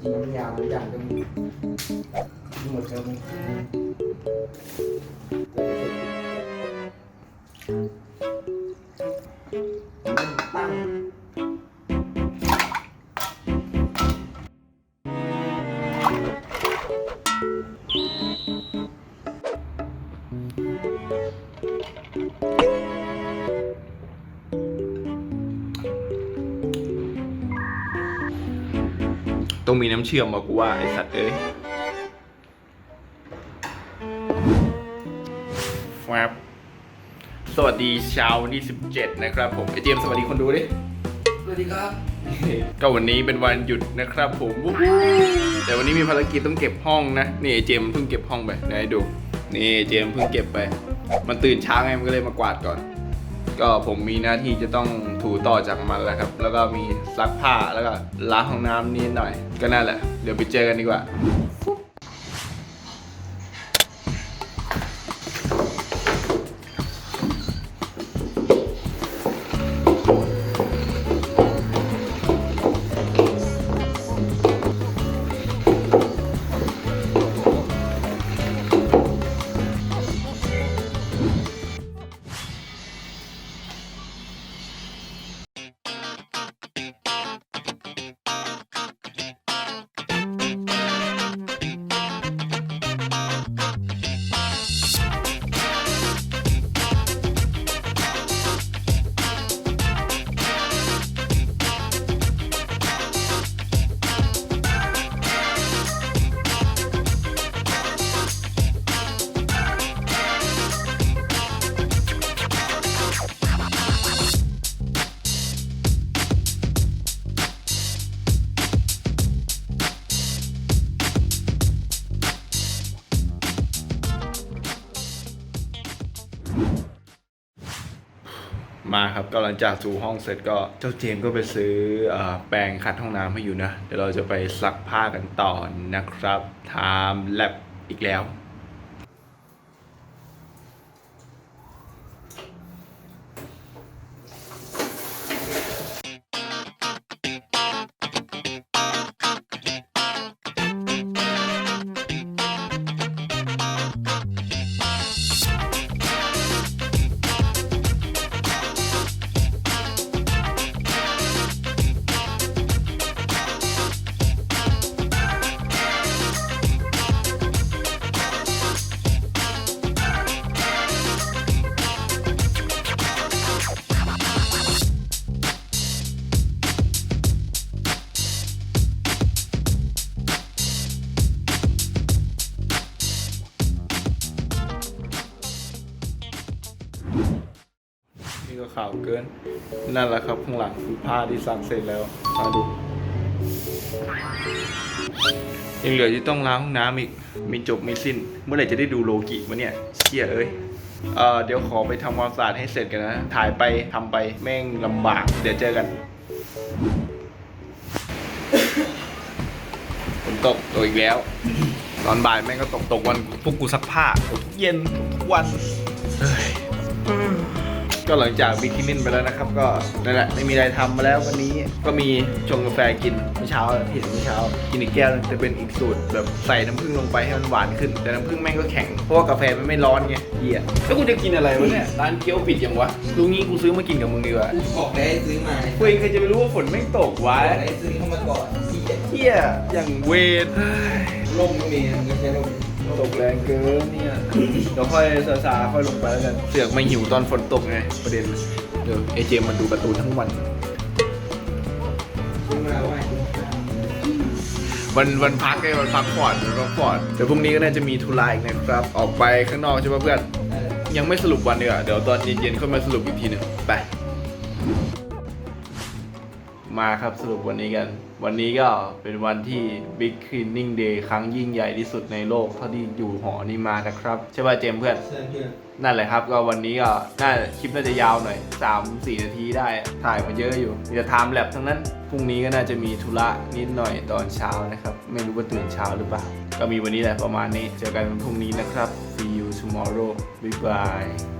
จริงมันยาวมั ต้องมีน้ำเชื่อมมากูว่าไอสัตว์เอ้ยแวบสวัสดีเช้าวันที่17 นะครับผมไอเจมส์สวัสดีคนดูดิ สวัสดีครับ ก็วันนี้เป็นวันหยุดนะครับผมวู้ฮู้แต่วันนี้มีภารกิจต้องเก็บห้องนะ นี่ไอเจมส์เพิ่งเก็บห้องไปเดี๋ยวให้ดู นี่ไอ้เจมส์เพิ่งเก็บไป มันตื่นเช้าไงมันก็เลยมากวาดก่อน ก็ผมมีหน้าที่จะต้องถูต่อจากมันแล้วครับ แล้วก็มีซักผ้าแล้วก็ล้างห้องน้ำนิดหน่อย ก็นั่นแหละ เดี๋ยวไปเจอกันดีกว่า มาครับก็หลังจากถูห้องเสร็จก็เจ้าเจมส์ก็ไปซื้อเออแปรงขัดห้องน้ำให้อยู่นะ เดี๋ยวเราจะไปซักผ้ากันต่อนะครับไทม์แลบอีกแล้ว นี่ก็ขาวเกิน นั่นแหละครับข้างหลังคือผ้าที่ซักเสร็จแล้วมาดูยังเหลือที่ต้องล้างห้องน้ำอีกมีจบไม่สิ้น เมื่อไหร่จะได้ดูโลกิวะเนี่ยเชี่ยเอ้ยเออเดี๋ยวขอไปทำความสะอาดให้เสร็จกันนะ ถ่ายไปทำไปแม่งลำบาก เดี๋ยวเจอกันฝนตกตกอีกแล้ว ตอนบ่ายแม่งก็ตกตกวันพวกกูซักผ้าทุกเย็นทุกวันเฮ้ย ก็หลังจากบิกินินไปแล้วนะครับ ก็นั่นแหละไม่มีอะไรทำมาแล้ววันนี้ก็มีชงกาแฟกินเมื่อเช้าเห็นเมื่อเช้า กินอีกแก้วนึงแต่เป็นอีกสูตรแบบใส่น้ำผึ้งลงไปให้มันหวานขึ้น แต่น้ำผึ้งแม่งก็แข็งเพราะว่ากาแฟมันไม่ร้อนไงเหี้ยแล้วกูจะกินอะไรวะเนี่ยร้านเกี๊ยวปิดยังวะรู้งี้กูซื้อมากินกับมึงดีกว่าบอกได้ซื้อมาเว้ยใครจะไปรู้ว่าฝนไม่ตกวะบอกได้ซื้อเข้ามาก่อนที่เหี้ยอย่างเวรเฮ้ยร่มก็มีมันก็ใช้ร่ม ตกแรงเกินเนี่ยเดี๋ยวค่อยซาซาค่อยลงไปแล้วกัน เสือกไม่หิวตอนฝนตกไง ประเด็นเดี๋ยวเอเจมมันดูการ์ตูนทั้งวันว้วันวันพักไงวันพักผ่อนวันพักผ่อนเดี๋ยวพรุ่งนี้ก็น่าจะมีธุระอีกนะครับ ออกไปข้างนอกใช่ปะเพื่อน ยังไม่สรุปวันเดียวาเดี๋ยวตอนเย็นๆค่อยมาสรุปอีกทีหนึ่งไป มาครับสรุปวันนี้กัน วันนี้ก็เป็นวันที่ Big Cleaning Day ครั้งยิ่งใหญ่ที่สุดในโลก เท่าที่อยู่หอนี้มานะครับ ใช่ป่ะเจมส์เพื่อนเสื้อเพื่อนนั่นแหละครับก็วันนี้ก็น่าคลิปน่าจะยาวหน่อย 3 4 นาทีได้ถ่ายมาเยอะอยู่จะทำแลบทั้งนั้นพรุ่งนี้ก็น่าจะมีธุระนิดหน่อยตอนเช้านะครับ ไม่รู้ว่าตื่นเช้าหรือเปล่า ก็มีวันนี้แหละประมาณนี้ เจอกันวันพรุ่งนี้นะครับ see you tomorrow bye bye